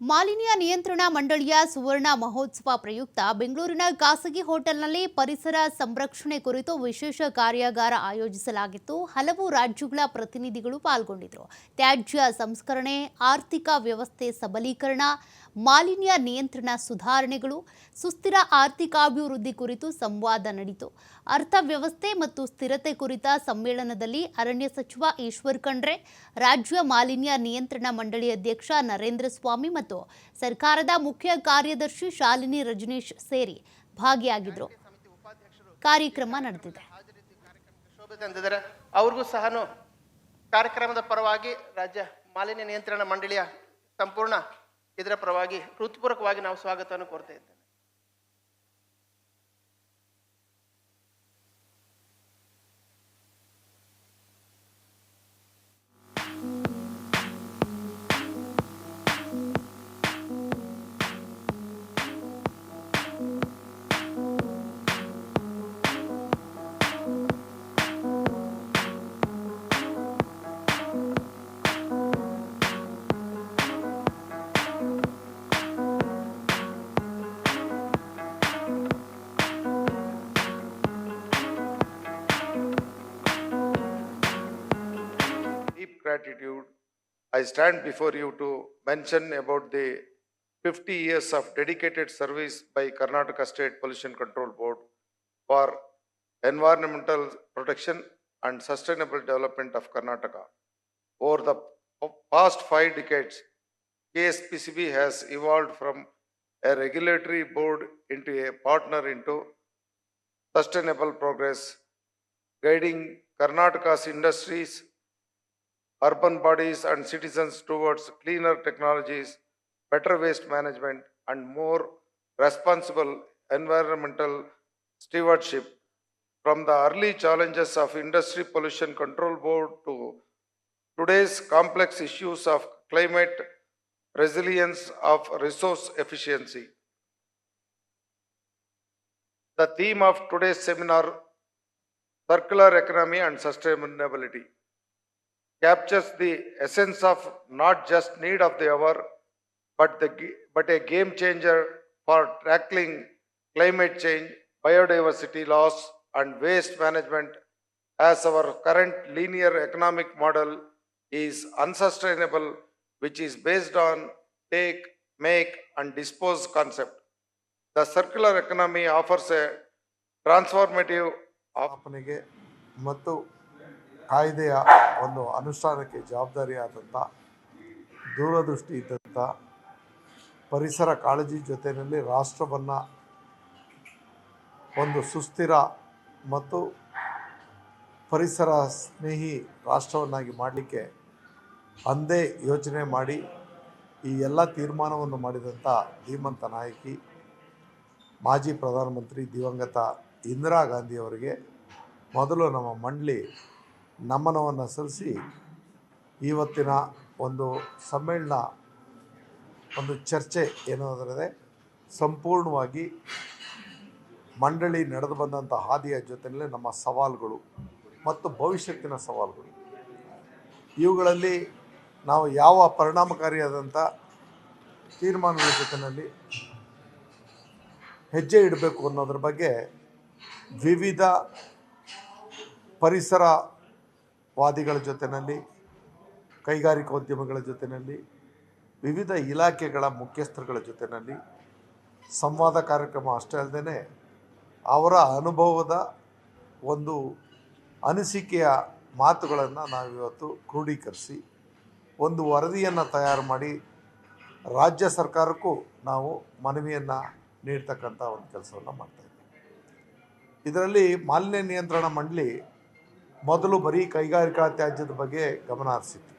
ಮಾಲಿನ್ಯ ನಿಯಂತ್ರಣ ಮಂಡಳಿಯ ಸುವರ್ಣ ಮಹೋತ್ಸವ ಪ್ರಯುಕ್ತ ಬೆಂಗಳೂರಿನ ಖಾಸಗಿ ಹೋಟೆಲ್ನಲ್ಲಿ ಪರಿಸರ ಸಂರಕ್ಷಣೆ ಕುರಿತು ವಿಶೇಷ ಕಾರ್ಯಾಗಾರ ಆಯೋಜಿಸಲಾಗಿತ್ತು. ಹಲವು ರಾಜ್ಯಗಳ ಪ್ರತಿನಿಧಿಗಳು ಪಾಲ್ಗೊಂಡಿದ್ದರು. ತ್ಯಾಜ್ಯ ಸಂಸ್ಕರಣೆ, ಆರ್ಥಿಕ ವ್ಯವಸ್ಥೆ ಸಬಲೀಕರಣ ಮಾಲಿನ್ಯ ನಿಯಂತ್ರಣ ಸುಧಾರಣೆಗಳು, ಸುಸ್ಥಿರ ಆರ್ಥಿಕಾಭಿವೃದ್ಧಿ ಕುರಿತು ಸಂವಾದ ನಡೆಯಿತು. ಅರ್ಥವ್ಯವಸ್ಥೆ ಮತ್ತು ಸ್ಥಿರತೆ ಕುರಿತ ಸಮ್ಮೇಳನದಲ್ಲಿ ಅರಣ್ಯ ಸಚಿವ ಈಶ್ವರ್ ಖಂಡ್ರೆ, ರಾಜ್ಯ ಮಾಲಿನ್ಯ ನಿಯಂತ್ರಣ ಮಂಡಳಿ ಅಧ್ಯಕ್ಷ ನರೇಂದ್ರ ಸ್ವಾಮಿ ಮತ್ತು ಸರ್ಕಾರದ ಮುಖ್ಯ ಕಾರ್ಯದರ್ಶಿ ಶಾಲಿನಿ ರಜನೀಶ್ ಸೇರಿ ಭಾಗಿಯಾಗಿದ್ದರು ಕಾರ್ಯಕ್ರಮ ನಡೆದಿದೆ. ಅವ್ರಿಗೂ ಸಹ ಕಾರ್ಯಕ್ರಮದ ಪರವಾಗಿ ರಾಜ್ಯ ಮಾಲಿನ್ಯ ನಿಯಂತ್ರಣ ಮಂಡಳಿಯ ಸಂಪೂರ್ಣ ಇದರ ಪರವಾಗಿ ಹೃತ್ಪೂರ್ವಕವಾಗಿ ನಾವು ಸ್ವಾಗತವನ್ನು ಕೋರ್ತಾ gratitude, I stand before you to mention about the 50 years of dedicated service by Karnataka State Pollution Control Board for environmental protection and sustainable development of Karnataka. Over the past five decades, KSPCB has evolved from a regulatory board into a partner into sustainable progress, guiding Karnataka's industries, urban bodies and citizens towards cleaner technologies, better waste management, and more responsible environmental stewardship. From the early challenges of Industry Pollution Control Board to today's complex issues of climate resilience of resource efficiency. The theme of today's seminar, Circular Economy and Sustainability captures the essence of not just need of the hour, but the, g- but a game changer for tackling climate change, biodiversity loss, and waste management as our current linear economic model is unsustainable, which is based on take, make, and dispose concept. The circular economy offers a transformative op- ಸ್ಥಾಪನೆಗೆ ಮತ್ತು ಕಾಯ್ದೆಯ ಒಂದು ಅನುಷ್ಠಾನಕ್ಕೆ ಜವಾಬ್ದಾರಿಯಾದಂಥ, ದೂರದೃಷ್ಟಿ ಇದ್ದಂಥ ಪರಿಸರ ಕಾಳಜಿ ಜೊತೆಯಲ್ಲಿ ರಾಷ್ಟ್ರವನ್ನು ಒಂದು ಸುಸ್ಥಿರ ಮತ್ತು ಪರಿಸರ ಸ್ನೇಹಿ ರಾಷ್ಟ್ರವನ್ನಾಗಿ ಮಾಡಲಿಕ್ಕೆ ಅಂದೇ ಯೋಚನೆ ಮಾಡಿ ಈ ಎಲ್ಲ ತೀರ್ಮಾನವನ್ನು ಮಾಡಿದಂಥ ಧೀಮಂತ ನಾಯಕಿ, ಮಾಜಿ ಪ್ರಧಾನಮಂತ್ರಿ ದಿವಂಗತ ಇಂದಿರಾ ಗಾಂಧಿಯವರಿಗೆ ಮೊದಲು ನಮ್ಮ ಮಂಡಳಿ ನಮನವನ್ನು ಸಲ್ಲಿಸಿ ಇವತ್ತಿನ ಒಂದು ಸಮ್ಮೇಳನ, ಒಂದು ಚರ್ಚೆ ಏನಾದರೆ ಸಂಪೂರ್ಣವಾಗಿ ಮಂಡಳಿ ನಡೆದು ಬಂದಂಥ ಹಾದಿಯ ಜೊತೆಯಲ್ಲೇ ನಮ್ಮ ಸವಾಲುಗಳು ಮತ್ತು ಭವಿಷ್ಯತ್ತಿನ ಸವಾಲುಗಳು. ಇವುಗಳಲ್ಲಿ ನಾವು ಯಾವ ಪರಿಣಾಮಕಾರಿಯಾದಂಥ ತೀರ್ಮಾನಗಳ ಜೊತೆಯಲ್ಲಿ ಹೆಜ್ಜೆ ಇಡಬೇಕು ಅನ್ನೋದ್ರ ಬಗ್ಗೆ ವಿವಿಧ ಪರಿಸರವಾದಿಗಳ ಜೊತೆಯಲ್ಲಿ ಕೈಗಾರಿಕೋದ್ಯಮಿಗಳ ಜೊತೆಯಲ್ಲಿ ವಿವಿಧ ಇಲಾಖೆಗಳ ಮುಖ್ಯಸ್ಥರುಗಳ ಜೊತೆಯಲ್ಲಿ ಸಂವಾದ ಕಾರ್ಯಕ್ರಮ ಅಷ್ಟೇ ಅಲ್ಲದೆ ಅವರ ಅನುಭವದ ಒಂದು ಅನಿಸಿಕೆಯ ಮಾತುಗಳನ್ನು ನಾವಿವತ್ತು ಕ್ರೋಢೀಕರಿಸಿ ಒಂದು ವರದಿಯನ್ನು ತಯಾರು ಮಾಡಿ ರಾಜ್ಯ ಸರ್ಕಾರಕ್ಕೂ ನಾವು ಮನವಿಯನ್ನು ನೀಡ್ತಕ್ಕಂಥ ಒಂದು ಕೆಲಸವನ್ನು ಮಾಡ್ತಾಯಿದ್ದೀವಿ ಇದರಲ್ಲಿ ಮಾಲಿನ್ಯ ನಿಯಂತ್ರಣ ಮಂಡಳಿ ಮೊದಲು ಬರೀ ಕೈಗಾರಿಕಾ ತ್ಯಾಜ್ಯದ ಬಗ್ಗೆ ಗಮನ ಹರಿಸಿತ್ತು.